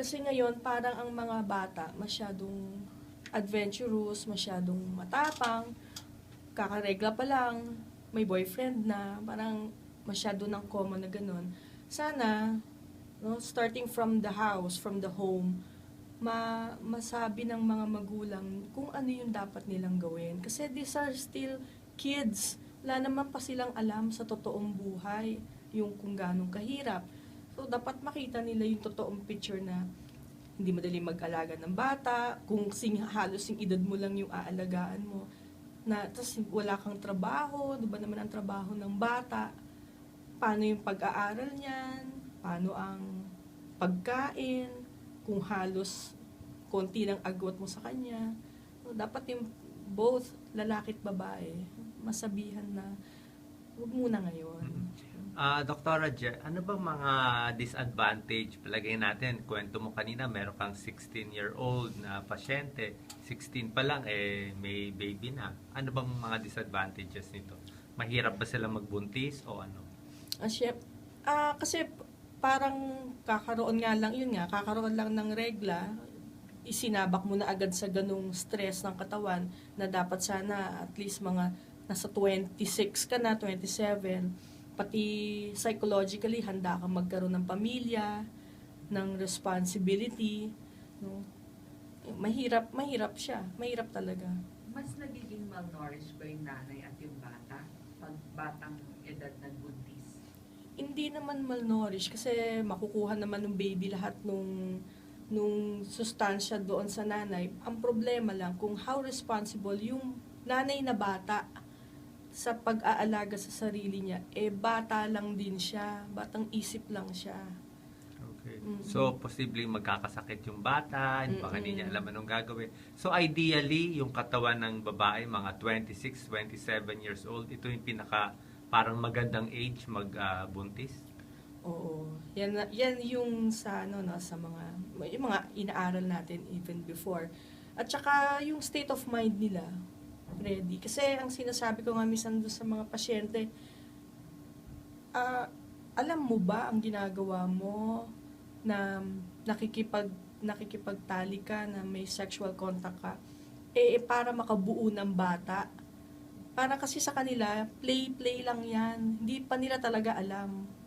Kasi ngayon, parang ang mga bata masyadong adventurous, masyadong matapang, kakaregla pa lang, may boyfriend na, parang masyado ng common na ganun. Sana, no, starting from the house, from the home, ma masabi ng mga magulang kung ano yung dapat nilang gawin. Kasi these are still kids. Wala naman pa silang alam sa totoong buhay, yung kung ganong kahirap. So, dapat makita nila yung totoong picture na hindi madali mag-alaga ng bata, kung sing, halos yung edad mo lang yung aalagaan mo, na tapos wala kang trabaho, di ba naman ang trabaho ng bata, paano yung pag-aaral niyan, paano ang pagkain, kung halos konti lang agwat mo sa kanya. So, dapat yung both lalaki at babae, masabihan na huwag muna ngayon. Ah, Doktora Je, ano bang mga disadvantage? Palagay natin, kwento mo kanina, meron kang 16-year-old na pasyente. 16 pa lang, eh, may baby na. Ano bang mga disadvantages nito? Mahirap ba sila magbuntis o ano? Ah, chef, ah, kasi parang kakaroon nga lang, yun nga, kakaroon lang ng regla, isinabak mo na agad sa ganung stress ng katawan na dapat sana at least mga nasa 26 ka na, 27, pati psychologically handa kang magkaroon ng pamilya, ng responsibility, no? Mahirap, mahirap siya. Mahirap talaga. Mas nagiging malnourished ba yung nanay at yung bata pag batang edad nagbuntis? hindi naman malnourished kasi makukuha naman ng baby lahat nung nung sustansya doon sa nanay. Ang problema lang kung how responsible yung nanay na bata sa pag-aalaga sa sarili niya. Eh, bata lang din siya. Batang isip lang siya. Okay. Mm-mm. So, posibleng magkakasakit yung bata, hindi baka hindi niya alam anong gagawin. So, ideally, yung katawan ng babae, mga 26, 27 years old, ito yung pinaka parang magandang age magbuntis. Oo. Yan, yan yung sa, ano, no, sa mga, yung mga inaaral natin even before. At saka yung state of mind nila, ready. Kasi ang sinasabi ko nga minsan doon sa mga pasyente, ah, alam mo ba ang ginagawa mo na nakikipag nakikipagtali ka na may sexual contact ka? Eh, eh, para makabuo ng bata. Para kasi sa kanila play play lang yan. Hindi pa nila talaga alam